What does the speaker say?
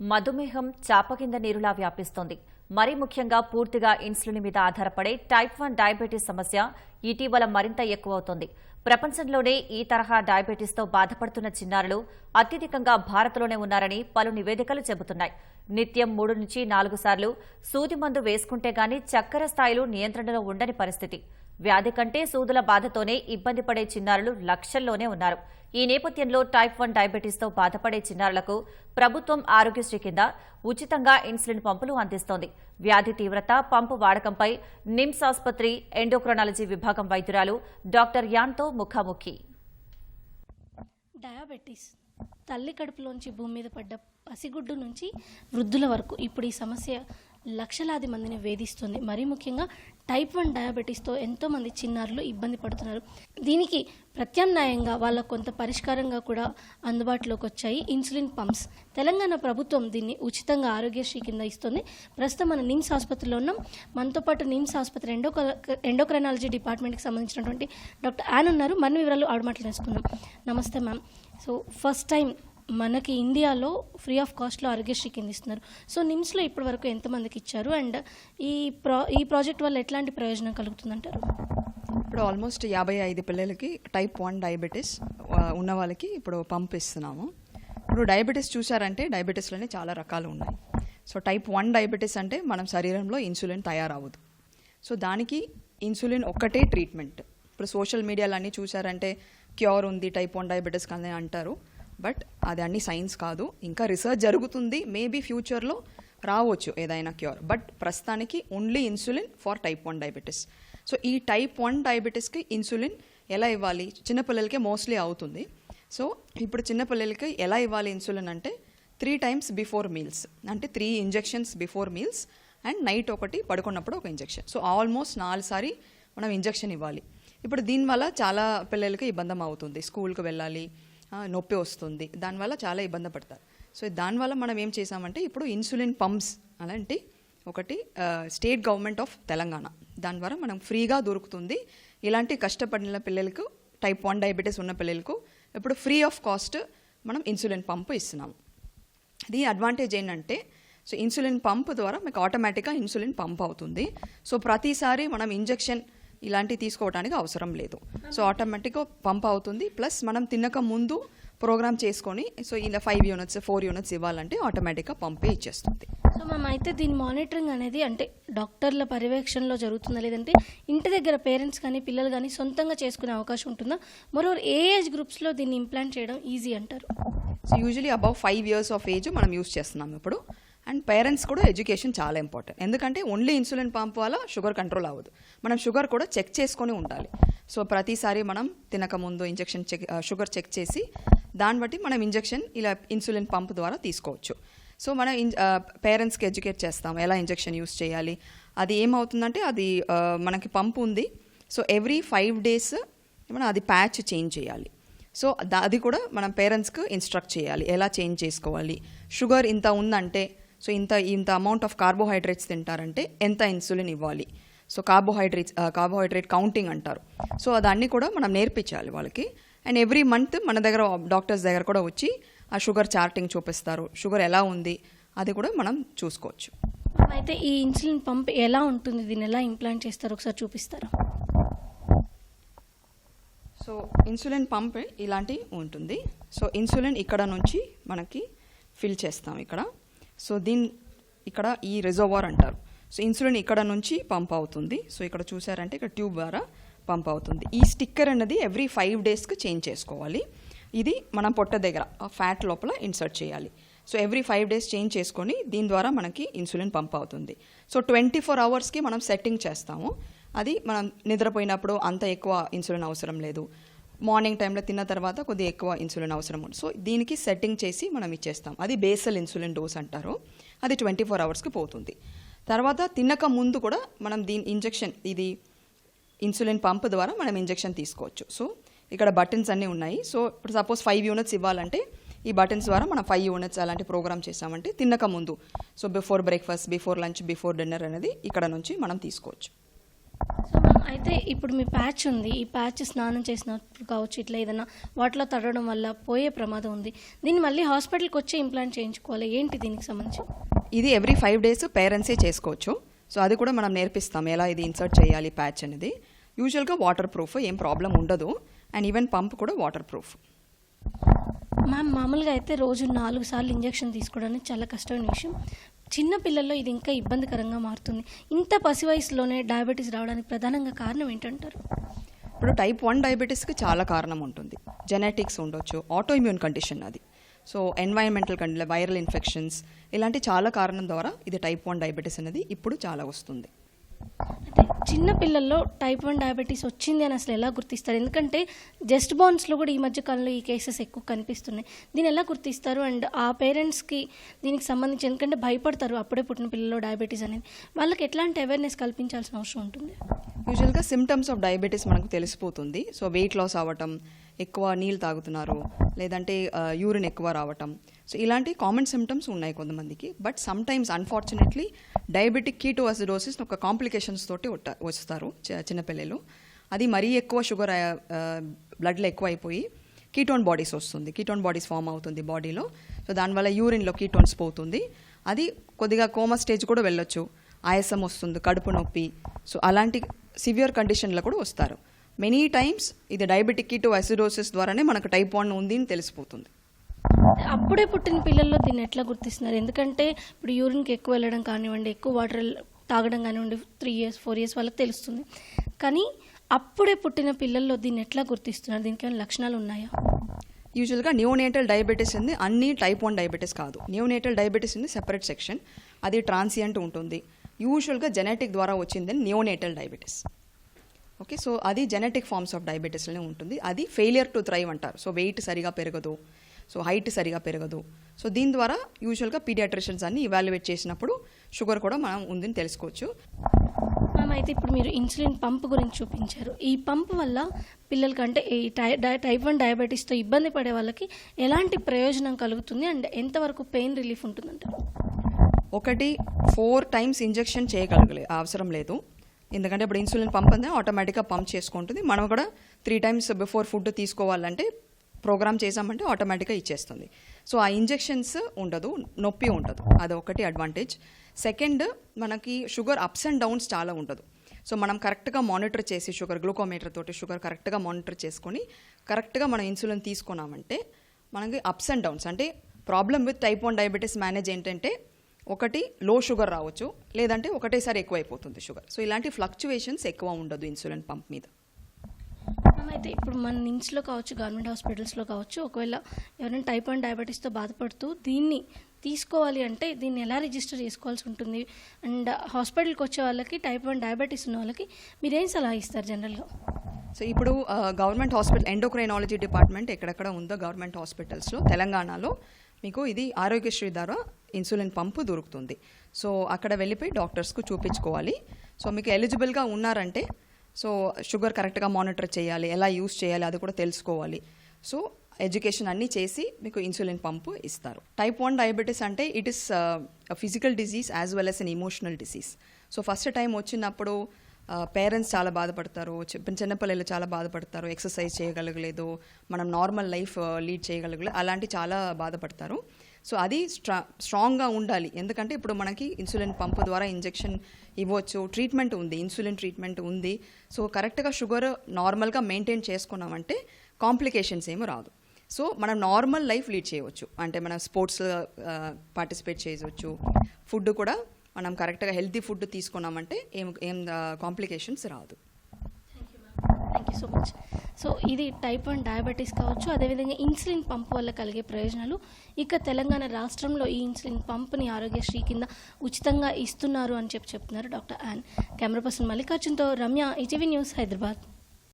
మధుమేహం చాప కింద నీరులా వ్యాపిస్తోంది. మరీ ముఖ్యంగా పూర్తిగా ఇన్సులిన్ మీద ఆధారపడే టైప్ వన్ డయాబెటీస్ సమస్య ఇటీవల మరింత ఎక్కువవుతోంది. ప్రపంచంలోనే ఈ తరహా డయాబెటీస్తో బాధపడుతున్న చిన్నారులు అత్యధికంగా భారత్లోనే ఉన్నారని పలు నివేదికలు చెబుతున్నాయి. నిత్యం మూడు నుంచి నాలుగు సార్లు సూది మందు వేసుకుంటే గాని చక్కెర స్థాయిలు నియంత్రణలో ఉండని పరిస్థితి. వ్యాధి కంటే సూదుల బాధతోనే ఇబ్బంది పడే చిన్నారులు లక్షల్లోనే ఉన్నారు. ఈ నేపథ్యంలో టైప్ వన్ డయాబెటీస్తో బాధపడే చిన్నారులకు ప్రభుత్వం ఆరోగ్యశ్రీ కింద ఉచితంగా ఇన్సులిన్ పంపులు అందిస్తోంది. వ్యాధి తీవ్రత పంపు వాడకంపై నిమ్స్ ఆసుపత్రి ఎండోక్రోనాలజీ విభాగం వైద్యురాలు డాక్టర్ యాన్తో ముఖాముఖి. డయాబెటీస్ తల్లి కడుపులోంచి భూమి మీద పడ్డ పసిగుడ్డు నుంచి వృద్ధుల వరకు ఇప్పుడు ఈ సమస్య లక్షలాది మందిని వేధిస్తుంది. మరీ ముఖ్యంగా టైప్ వన్ డయాబెటీస్తో ఎంతోమంది చిన్నారులు ఇబ్బంది పడుతున్నారు. దీనికి ప్రత్యామ్నాయంగా వాళ్ళ కొంత పరిష్కారంగా కూడా అందుబాటులోకి వచ్చాయి ఇన్సులిన్ పంప్స్. తెలంగాణ ప్రభుత్వం దీన్ని ఉచితంగా ఆరోగ్యశ్రీ కింద ఇస్తుంది. ప్రస్తుతం మన నిమ్స్ ఆసుపత్రిలో ఉన్నాం. మనతో పాటు నిమ్స్ ఆసుపత్రి ఎండో ఎండోక్రైనాలజీ డిపార్ట్మెంట్కి సంబంధించినటువంటి డాక్టర్ యాన్ ఉన్నారు. మరిన్ని వివరాలు ఆవిడ మాటలు తెలుసుకుందాం నమస్తే మ్యామ్. సో ఫస్ట్ టైం మనకి ఇండియాలో ఫ్రీ ఆఫ్ కాస్ట్లో ఆరోగ్యశ్రీ కింద ఇస్తున్నారు. సో నిమ్స్లో ఇప్పటి వరకు ఎంతమందికి ఇచ్చారు? అండ్ ఈ ప్రా ఈ ప్రాజెక్ట్ వల్ల ఎట్లాంటి ప్రయోజనం కలుగుతుందంటారు? ఇప్పుడు ఆల్మోస్ట్ యాభై ఐదు పిల్లలకి టైప్ వన్ డయాబెటీస్ ఉన్న వాళ్ళకి ఇప్పుడు పంప్ ఇస్తున్నాము ఇప్పుడు డయాబెటీస్ చూసారంటే డయాబెటీస్లోనే చాలా రకాలు ఉన్నాయి. సో టైప్ వన్ డయాబెటీస్ అంటే మనం శరీరంలో ఇన్సులిన్ తయారవ్వదు. సో దానికి ఇన్సులిన్ ఒక్కటే ట్రీట్మెంట్. ఇప్పుడు సోషల్ మీడియాలో అన్నీ చూసారంటే క్యూర్ ఉంది టైప్ వన్ డయాబెటీస్ కానీ అంటారు. బట్ అది అన్ని సైన్స్ కాదు. ఇంకా రీసెర్చ్ జరుగుతుంది. మేబీ ఫ్యూచర్లో రావచ్చు ఏదైనా క్యూర్. బట్ ప్రస్తుతానికి only insulin for type one diabetes. So ఈ టైప్ వన్ డయాబెటీస్కి ఇన్సులిన్ ఎలా ఇవ్వాలి? చిన్నపిల్లలకే మోస్ట్లీ అవుతుంది. సో ఇప్పుడు చిన్నపిల్లలకి ఎలా ఇవ్వాలి ఇన్సులిన్ అంటే త్రీ టైమ్స్ బిఫోర్ మీల్స్. అంటే three injections before meals and night ఒకటి పడుకున్నప్పుడు ఒక ఇంజెక్షన్. సో ఆల్మోస్ట్ నాలుగు సారి మనం ఇంజెక్షన్ ఇవ్వాలి. ఇప్పుడు దీనివల్ల చాలా పిల్లలకి ఇబ్బంది అవుతుంది. స్కూల్కి వెళ్ళాలి నొప్పి వస్తుంది. దానివల్ల చాలా ఇబ్బంది పడతారు. సో దానివల్ల మనం ఏం చేసామంటే ఇప్పుడు ఇన్సులిన్ పంప్స్ అలాంటి ఒకటి స్టేట్ గవర్నమెంట్ ఆఫ్ తెలంగాణ. దాని ద్వారా మనం ఫ్రీగా దొరుకుతుంది. ఇలాంటి కష్టపడిన పిల్లలకు టైప్ వన్ డయాబెటీస్ ఉన్న పిల్లలకు ఇప్పుడు ఫ్రీ ఆఫ్ కాస్ట్ మనం ఇన్సులిన్ పంప్ ఇస్తున్నాము దీని అడ్వాంటేజ్ ఏంటంటే సో ఇన్సులిన్ పంప్ ద్వారా మీకు ఆటోమేటిక్గా ఇన్సులిన్ పంప్ అవుతుంది. సో ప్రతిసారి మనం ఇంజెక్షన్ ఇలాంటివి తీసుకోవడానికి అవసరం లేదు. సో ఆటోమేటిక్గా పంప్ అవుతుంది. ప్లస్ మనం తినక ముందు ప్రోగ్రామ్ చేసుకొని సో ఇలా ఫైవ్ యూనిట్స్ ఫోర్ యూనిట్స్ ఇవ్వాలంటే ఆటోమేటిక్గా పంపే ఇచ్చేస్తుంది. సో మ్యామ్ అయితే దీని మానిటరింగ్ అనేది అంటే డాక్టర్ల పర్యవేక్షణలో జరుగుతుందా లేదంటే ఇంటి దగ్గర పేరెంట్స్ కానీ పిల్లలు కానీ సొంతంగా చేసుకునే అవకాశం ఉంటుందా? మరోవర్ ఏ ఏజ్ గ్రూప్స్లో దీన్ని ఇంప్లాంట్ చేయడం ఈజీ అంటారు? So usually above five years of age మనం యూస్ చేస్తున్నాం ఇప్పుడు. అండ్ పేరెంట్స్ కూడా ఎడ్యుకేషన్ చాలా ఇంపార్టెంట్ ఎందుకంటే ఓన్లీ ఇన్సులిన్ పంప్ వల్ల షుగర్ కంట్రోల్ అవ్వదు మనం షుగర్ కూడా చెక్ చేసుకొని ఉండాలి సో ప్రతిసారి మనం తినకముందు ఇంజెక్షన్ చెక్ షుగర్ చెక్ చేసి దాన్ని బట్టి మనం ఇంజెక్షన్ ఇలా ఇన్సులిన్ పంప్ ద్వారా తీసుకోవచ్చు సో మనం పేరెంట్స్కి ఎడ్యుకేట్ చేస్తాం ఎలా ఇంజెక్షన్ యూస్ చేయాలి అది ఏమవుతుందంటే అది మనకి పంప్ ఉంది సో ఎవ్రీ ఫైవ్ డేస్ మనం అది ప్యాచ్ చేంజ్ చేయాలి సో దా- అది కూడా మనం పేరెంట్స్కి ఇన్స్ట్రక్ట్ చేయాలి ఎలా చేంజ్ చేసుకోవాలి షుగర్ ఇంత ఉందంటే సో ఇంత ఇంత అమౌంట్ ఆఫ్ కార్బోహైడ్రేట్స్ తింటారంటే ఎంత ఇన్సులిన్ ఇవ్వాలి? సో కార్బోహైడ్రేట్స్ కార్బోహైడ్రేట్ కౌంటింగ్ అంటారు. సో దాన్ని కూడా మనం నేర్పించాలి వాళ్ళకి. అండ్ ఎవ్రీ మంత్ మన దగ్గర డాక్టర్స్ దగ్గర కూడా వచ్చి ఆ షుగర్ చార్టింగ్ చూపిస్తారు. షుగర్ ఎలా ఉంది? అది కూడా మనం చూసుకోవచ్చు. అయితే ఈ ఇన్సులిన్ పంప్ ఎలా ఉంటుంది? దీన్ని ఎలా ఇంప్లాంట్ చేస్తారో? ఒకసారి చూపిస్తారా? సో ఇన్సులిన్ పంప్ ఇలాంటి ఉంటుంది. సో ఇన్సులిన్ ఇక్కడ నుంచి మనకి ఫిల్ చేస్తాం ఇక్కడ. సో దీని ఇక్కడ ఈ రిజర్వార్ అంటారు. సో ఇన్సులిన్ ఇక్కడ నుంచి పంప్ అవుతుంది. సో ఇక్కడ చూసారంటే ఇక్కడ ట్యూబ్ ద్వారా పంప్ అవుతుంది. ఈ స్టిక్కర్ అనేది ఎవ్రీ ఫైవ్ డేస్కి చేంజ్ చేసుకోవాలి. ఇది మనం పొట్ట దగ్గర ఆ ఫ్యాట్ లోపల ఇన్సర్ట్ చేయాలి. So every five days change చేసుకొని దీని ద్వారా మనకి ఇన్సులిన్ పంప్ అవుతుంది. సో ట్వంటీ ఫోర్ అవర్స్కి మనం సెట్టింగ్ చేస్తాము. అది మనం నిద్రపోయినప్పుడు అంత ఎక్కువ ఇన్సులిన్ అవసరం లేదు. మార్నింగ్ టైంలో తిన్న తర్వాత కొద్దిగా ఎక్కువ ఇన్సులిన్ అవసరం ఉంది. సో దీనికి సెట్టింగ్ చేసి మనం ఇచ్చేస్తాం. అది బేసల్ ఇన్సులిన్ డోస్ అంటారు. అది ట్వంటీ ఫోర్ అవర్స్కి పోతుంది. తర్వాత తినక ముందు కూడా మనం దీని ఇంజెక్షన్ ఇది ఇన్సులిన్ పంప్ ద్వారా మనం ఇంజెక్షన్ తీసుకోవచ్చు. సో ఇక్కడ బటన్స్ అన్నీ ఉన్నాయి. సో ఇప్పుడు సపోజ్ ఫైవ్ యూనిట్స్ ఇవ్వాలంటే ఈ బటన్స్ ద్వారా మనం ఫైవ్ యూనిట్స్ అలాంటి ప్రోగ్రామ్ చేసామంటే తినక ముందు so before breakfast before lunch before dinner అనేది ఇక్కడ నుంచి మనం తీసుకోవచ్చు. అయితే ఇప్పుడు మీ ప్యాచ్ ఉంది. ఈ ప్యాచ్ స్నానం చేసినప్పుడు కావచ్చు ఇట్లా ఏదైనా వాటిలో తడవడం వల్ల పోయే ప్రమాదం ఉంది. దీన్ని మళ్ళీ హాస్పిటల్కి వచ్చి ఇంప్లాంట్ చేయించుకోవాలి. ఏంటి దీనికి సంబంధించి? ఇది ఎవ్రీ ఫైవ్ డేస్ పేరెంట్సే చేసుకోవచ్చు. సో అది కూడా మనం నేర్పిస్తాం. ఎలా ఇది ఇన్సర్ట్ చేయాలి ప్యాచ్ అనేది. యూజువల్గా వాటర్ ప్రూఫ్ ఏం ప్రాబ్లం ఉండదు. అండ్ ఈవెన్ పంప్ కూడా వాటర్ ప్రూఫ్ మ్యామ్ మామూలుగా అయితే రోజు నాలుగు సార్లు ఇంజెక్షన్ తీసుకోవడానికి చాలా కష్టమైన విషయం. చిన్న పిల్లల్లో ఇది ఇంకా ఇబ్బందికరంగా మారుతుంది. ఇంత పసి వయసులోనే డయాబెటీస్ రావడానికి ప్రధానంగా కారణం ఏంటంటారు? ఇప్పుడు టైప్ వన్ డయాబెటీస్కి చాలా కారణం ఉంటుంది. జెనెటిక్స్ ఉండొచ్చు ఆటో ఇమ్యూన్ కండిషన్ అది. So environmental condition viral infections ఇలాంటి చాలా కారణం ద్వారా ఇది టైప్ వన్ డయాబెటీస్ అనేది ఇప్పుడు చాలా వస్తుంది. అయితే చిన్న పిల్లల్లో టైప్ వన్ డయాబెటీస్ వచ్చింది అని అసలు ఎలా గుర్తిస్తారు? ఎందుకంటే జస్ట్ బాన్స్లో కూడా ఈ మధ్య కాలంలో ఈ కేసెస్ ఎక్కువ కనిపిస్తున్నాయి. దీన్ని ఎలా గుర్తిస్తారు? అండ్ ఆ పేరెంట్స్కి దీనికి సంబంధించి ఎందుకంటే భయపడతారు అప్పుడే పుట్టిన పిల్లల్లో డయాబెటీస్ అనేది. వాళ్ళకి ఎట్లాంటి అవేర్నెస్ కల్పించాల్సిన అవసరం ఉంటుంది? యూజువల్గా సిమ్టమ్స్ ఆఫ్ డయాబెటీస్ మనకు తెలిసిపోతుంది. సో వెయిట్ లాస్ అవ్వటం ఎక్కువ నీళ్ళు తాగుతున్నారు లేదంటే యూరిన్ ఎక్కువ రావటం. సో ఇలాంటి కామన్ సిమ్టమ్స్ ఉన్నాయి కొంతమందికి. But sometimes unfortunately diabetic ketoacidosis ఒక కాంప్లికేషన్స్ తోటి వస్తారు చి- చిన్నపిల్లలు అది మరీ ఎక్కువ షుగర్ బ్లడ్లో ఎక్కువ అయిపోయి కీటోన్ బాడీస్ వస్తుంది. కీటోన్ బాడీస్ ఫామ్ అవుతుంది బాడీలో. సో దానివల్ల యూరిన్లో కీటోన్స్ పోతుంది. అది కొద్దిగా కోమా స్టేజ్ కూడా వెళ్ళొచ్చు. ఆయాసం వస్తుంది కడుపు నొప్పి. సో అలాంటి సివియర్ కండిషన్లో కూడా వస్తారు. మెనీ టైమ్స్ ఇది డయాబెటిక్ కీటో అసిడోసిస్ ద్వారానే మనకు టైప్ వన్ ఉంది అని తెలిసిపోతుంది. అప్పుడే పుట్టిన పిల్లల్లో దీన్ని ఎట్లా గుర్తిస్తున్నారు? ఎందుకంటే ఇప్పుడు యూరిన్కి ఎక్కువ వెళ్ళడం కానివ్వండి ఎక్కువ వాటర్ తాగడం కానివ్వండి త్రీ ఇయర్స్ ఫోర్ ఇయర్స్ వాళ్ళకి తెలుస్తుంది. కానీ అప్పుడే పుట్టిన పిల్లల్లో దీన్ని ఎట్లా గుర్తిస్తున్నారు? దీనికి ఏమైనా లక్షణాలు ఉన్నాయా? యూజువల్గా న్యూనేటల్ డయాబెటీస్ ఉంది. అన్ని టైప్ వన్ డయాబెటీస్ కాదు. న్యూనేటల్ డయాబెటీస్ ఉంది సెపరేట్ సెక్షన్ అది ట్రాన్సియంట్ ఉంటుంది. యూజువల్గా జెనెటిక్ ద్వారా వచ్చిందని న్యూనేటల్ డయాబెటీస్ ఓకే సో అది జెనెటిక్ ఫార్మ్స్ ఆఫ్ డయాబెటీస్లోనే ఉంటుంది. అది ఫెయిలియర్ టు థ్రైవ్ అంటారు. సో వెయిట్ సరిగా పెరగదు. సో హైట్ సరిగా పెరగదు. సో దీని ద్వారా యూజువల్గా పీడియాట్రిషియన్స్ అన్ని ఇవాల్యుయేట్ చేసినప్పుడు షుగర్ కూడా మనం ఉందని తెలుసుకోవచ్చు. మ్యామ్ అయితే ఇప్పుడు మీరు ఇన్సులిన్ పంప్ గురించి చూపించారు. ఈ పంప్ వల్ల పిల్లలకి అంటే ఈ టైప్ వన్ డయాబెటీస్తో ఇబ్బంది పడే వాళ్ళకి ఎలాంటి ప్రయోజనం కలుగుతుంది? అండ్ ఎంతవరకు పెయిన్ రిలీఫ్ ఉంటుందంటారు ఒకటి ఫోర్ టైమ్స్ ఇంజెక్షన్ చేయగలగలే అవసరం లేదు. ఎందుకంటే ఇప్పుడు ఇన్సులిన్ పంప్ అందే ఆటోమేటిక్గా పంప్ చేసుకుంటుంది. మనం కూడా త్రీ టైమ్స్ బిఫోర్ ఫుడ్ తీసుకోవాలంటే ప్రోగ్రామ్ చేసామంటే ఆటోమేటిక్గా ఇచ్చేస్తుంది. సో ఆ ఇంజెక్షన్స్ ఉండదు నొప్పి ఉండదు. అది ఒకటి అడ్వాంటేజ్. సెకండ్ మనకి షుగర్ అప్స్ అండ్ డౌన్స్ చాలా ఉండదు. సో మనం కరెక్ట్గా మానిటర్ చేసి షుగర్ గ్లూకోమీటర్ తోటి షుగర్ కరెక్ట్గా మానిటర్ చేసుకొని కరెక్ట్గా మనం ఇన్సులిన్ తీసుకున్నామంటే మనకి అప్స్ అండ్ డౌన్స్. అంటే problem with type one diabetes manage ఏంటంటే ఒకటి లో షుగర్ రావచ్చు లేదంటే ఒకటేసారి ఎక్కువైపోతుంది షుగర్. సో ఇలాంటి ఫ్లక్చువేషన్స్ ఎక్కువ ఉండదు ఇన్సులిన్ పంప్ మీద. అయితే ఇప్పుడు మన నిమ్స్లో కావచ్చు గవర్నమెంట్ హాస్పిటల్స్లో కావచ్చు ఒకవేళ ఎవరైనా టైప్ వన్ డయాబెటీస్తో బాధపడుతూ దీన్ని తీసుకోవాలి అంటే దీన్ని ఎలా రిజిస్టర్ చేసుకోవాల్సి ఉంటుంది? అండ్ హాస్పిటల్కి వచ్చే వాళ్ళకి టైప్ వన్ డయాబెటీస్ ఉన్న వాళ్ళకి మీరేం సలహా ఇస్తారు జనరల్గా? సో ఇప్పుడు గవర్నమెంట్ హాస్పిటల్ ఎండోక్రైనాలజీ డిపార్ట్మెంట్ ఎక్కడెక్కడ ఉందో గవర్నమెంట్ హాస్పిటల్స్లో తెలంగాణలో మీకు ఇది ఆరోగ్యశ్రీ ద్వారా ఇన్సులిన్ పంపు దొరుకుతుంది. సో అక్కడ వెళ్ళిపోయి డాక్టర్స్కు చూపించుకోవాలి. సో మీకు ఎలిజిబుల్గా ఉన్నారంటే సో షుగర్ కరెక్ట్గా మానిటర్ చేయాలి ఎలా యూస్ చేయాలి అది కూడా తెలుసుకోవాలి. సో ఎడ్యుకేషన్ అన్నీ చేసి మీకు ఇన్సులిన్ పంపు ఇస్తారు. టైప్ వన్ డయాబెటీస్ అంటే it is physical disease as well as an emotional disease so first time వచ్చినప్పుడు uh, పేరెంట్స్ చాలా బాధపడతారు చిన్న చిన్నపిల్లలు చాలా బాధపడతారు ఎక్సర్సైజ్ చేయగలగలేదు మనం నార్మల్ లైఫ్ లీడ్ చేయగలగలేదు అలాంటి చాలా బాధపడతారు. సో అది స్ట్రా స్ట్రాంగ్గా ఉండాలి. ఎందుకంటే ఇప్పుడు మనకి ఇన్సులిన్ పంపు ద్వారా ఇంజెక్షన్ ఇవ్వచ్చు ట్రీట్మెంట్ ఉంది ఇన్సులిన్ ట్రీట్మెంట్ ఉంది. సో కరెక్ట్గా షుగర్ నార్మల్గా మెయింటైన్ చేసుకున్నామంటే కాంప్లికేషన్స్ ఏమి రాదు. సో మనం నార్మల్ లైఫ్ లీడ్ చేయవచ్చు. అంటే మనం స్పోర్ట్స్ పార్టిసిపేట్ చేయవచ్చు. ఫుడ్ కూడా మనం కరెక్ట్గా హెల్తీ ఫుడ్ తీసుకున్నామంటే ఏం ఏం కాంప్లికేషన్స్ రాదు. Thank you so much. So ఇది టైప్ వన్ డయాబెటీస్ కావచ్చు అదేవిధంగా ఇన్సులిన్ పంప్ వల్ల కలిగే ప్రయోజనాలు. ఇక తెలంగాణ రాష్ట్రంలో ఈ ఇన్సులిన్ పంప్ని ఆరోగ్యశ్రీ కింద ఉచితంగా ఇస్తున్నారు అని చెప్పి చెప్తున్నారు డాక్టర్ యాన్ కెమెరా పర్సన్ మల్లికార్జున్తో రమ్య ఈటీవీ న్యూస్ హైదరాబాద్.